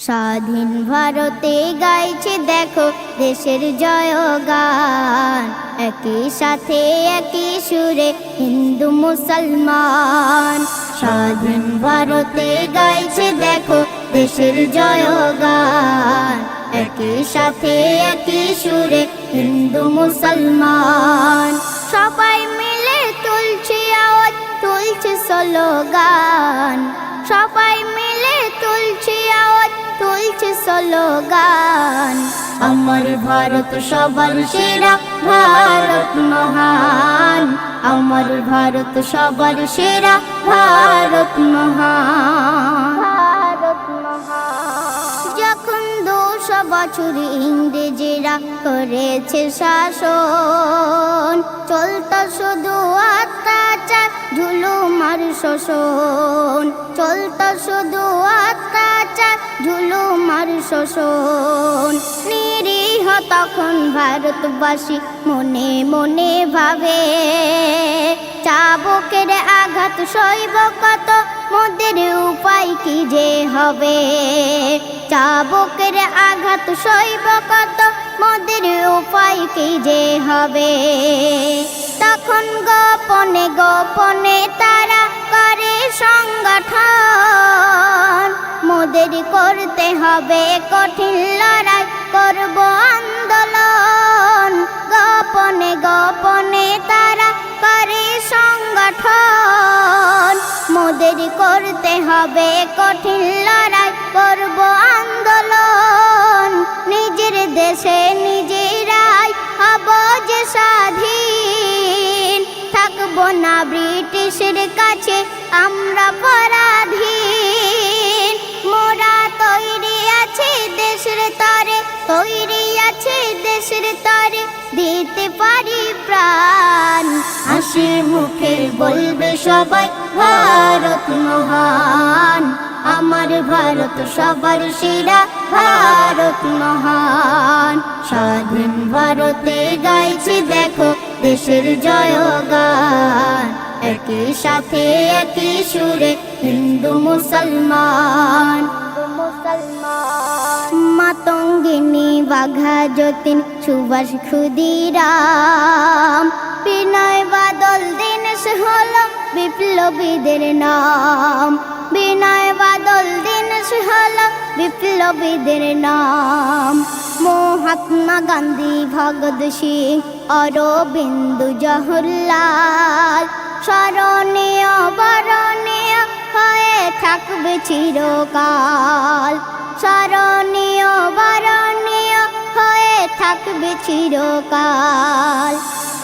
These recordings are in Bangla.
স্বাধীন ভারতে গাইছে দেখো দেশের জয় জয়গান একই সাথে একই সুরে হিন্দু মুসলমান। স্বাধীন ভারতে গাইছে দেখো দেশের জয়গান একই সাথে একই সুরে হিন্দু মুসলমান। সবাই মিলে তুলছে আওয়াজ, তুলছে স্লোগান। সবাই মিলে তুলছে আওয়াজ তুলছে স্লোগান। আমার ভারত সবার সেরা ভারত মহান। আমার ভারত সবার সেরা ভারত মহান। বছর ইংরেজেরা করেছে শাসন। চলত শুধু অত্যাচার ঝুলুম আর শোষণ। চলত শুধু অত্যাচার ঝুলুম আর শোষণ। নিরীহ তখন ভারতবাসী মনে মনে ভাবে, চাবকের আঘাত সইব কত মোদের উপায় কি যে হবে? চাবকের আঘাত সইব কত? মোদের উপায় কি যে হবে? তখন গোপনে গোপনে তারা করে সংগঠন। মোদের করতে হবে কঠিন লড়াই, করব আন্দোলন। গোপনে গোপনে তারা করে সংগঠন। মোদের করতে হবে কঠিন লড়াই, করব আন্দোলন। নিজের দেশে নিজেরাই হব যে স্বাধীন। থাকব না ব্রিটিশের কাছে, আমরা পরাধীন। মোরা তৈরি আছে দেশের তরে, তৈরি আছে দেশের তরে। দিতে পারি প্রাণ। হাসি মুখে বলবে সবাই, ভারত মহান, আমার ভারত সবার সেরা, ভারত মহান। স্বাধীন ভারতে গাইছি দেখো দেশের জয়গান। একই সাথে একই সুরে হিন্দু মুসলমান। মাতঙ্গিনী বাঘা যতীন, সুভাষ ক্ষুদিরাম। বিনয় বাদল দিনেশ হল বিপ্লবীদের নাম। বিনয় বাদল দিনেশ হল বিপ্লবীদের নাম। মহাত্মা গান্ধী, ভগৎ সিং, অরবিন্দু জওহরলাল। স্মরণীয় বরণীয় হয়ে থাকবে চিরকাল। স্মরণীয় বরণীয় হয়ে থাকবে চিরকাল।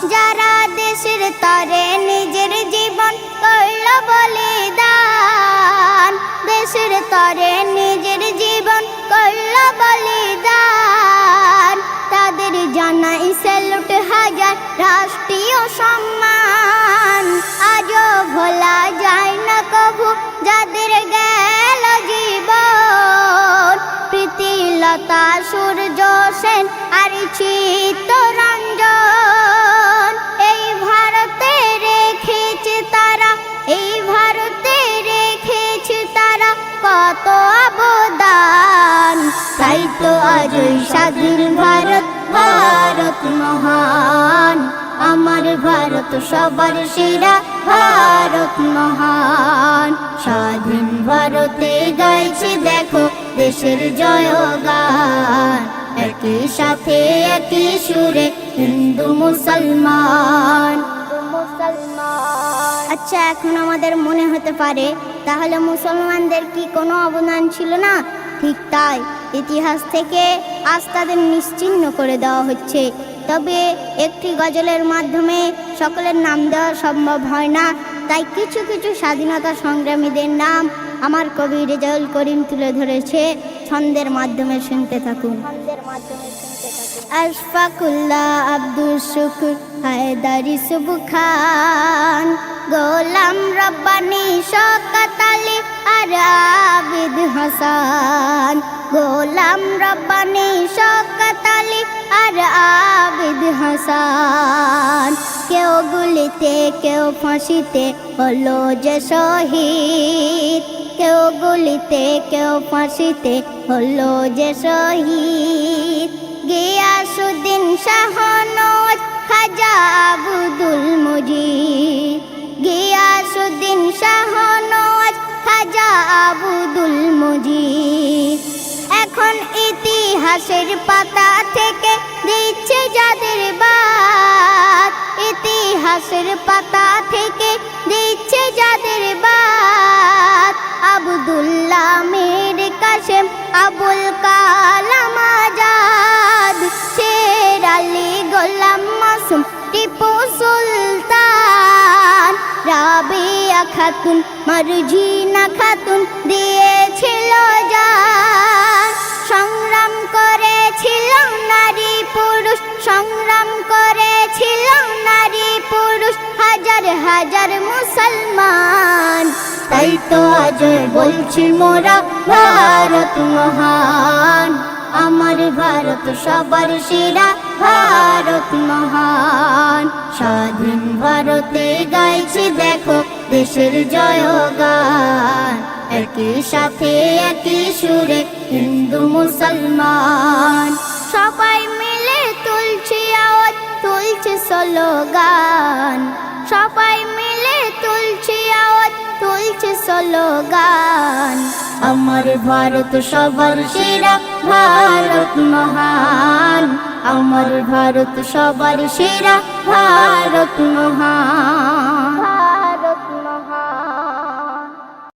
যারা দেশের তরে নিজের জীবন করল বলিদান, দেশের তরে নিজের জীবন করল বলিদান, তাদের জানাই স্যালুট হাজার রাষ্ট্রীয় সম্মান। আজও ভোলা যায় না কভু যাদের গেল জীবন। প্রীতিলতা, সূর্য, সেন আর ওই স্বাধীন ভারত ভারত মহান। আমার ভারত সবার সেরা, ভারত মহান। স্বাধীন ভারতে গাইছে দেখো দেশের জয়গান। একই সাথে একই সুরে হিন্দু মুসলমান। আচ্ছা এখন আমাদের মনে হতে পারে, তাহলে মুসলমানদের কি কোনো অবদান ছিল না? ঠিক তাই। ইতিহাস থেকে আজ তাদের নিশ্চিহ্ন করে দেওয়া হচ্ছে। তবে একটি গজলের মাধ্যমে সকলের নাম দেওয়া সম্ভব হয় না। তাই কিছু কিছু স্বাধীনতা সংগ্রামীদের নাম আমার কবি রেজাউল করিম তুলে ধরেছে। ছন্দের মাধ্যমে শুনতে থাকুন। আশফাকুল্লাহ আব্দুল শুকুর, হায়দারি সুবু খান গোলাম রব্বানি শওকত আলী আর আবিদ হাসান, গোলাম রব্বানি শওকত আলী আর আবিদ হাসান। কেউ গুলিতে, কেউ ফাঁসিতে হলো যে শহীদ। কেউ গুলিতে, কেউ ফাঁসিতে হলো যে শহীদ। গিয়াসুদ্দিন শাহনওয়াজ খাজা আবুদুল গিয়াসুদ্দিন শাহনওয়াজ আবুদুল মজিদ। এখন ইতিহাসের পাতা থেকে দিচ্ছে যাদের বাদ। ইতিহাসের পাতা থেকে দিচ্ছে যাদের বাদ। আবুদুল্লাহ মীর কাশেম, আবুল কালাম রাবিয়া খাতুন মারজিনা খাতুন, দিয়েছিল যান সংগ্রাম করেছিল নারী পুরুষ, সংগ্রাম করেছিল নারী পুরুষ, হাজার হাজার মুসলমান। তাই তো আজ বলছি মোরা ভারত মহান, আমার ভারত সবার সেরা ভারত মহান। স্বাধীন ভারতে গাইছে দেশের জয়গান। একই সাথে একই সুরে হিন্দু মুসলমান। সবাই মিলে তুলছি আওয়াজ তুলছে স্লোগান। সবাই মিলে তুলছি আওয়াজ তুলছে স্লোগান। আমার ভারত সবার সেরা ভারত মহান। আমার ভারত সবার সেরা ভারত মহান।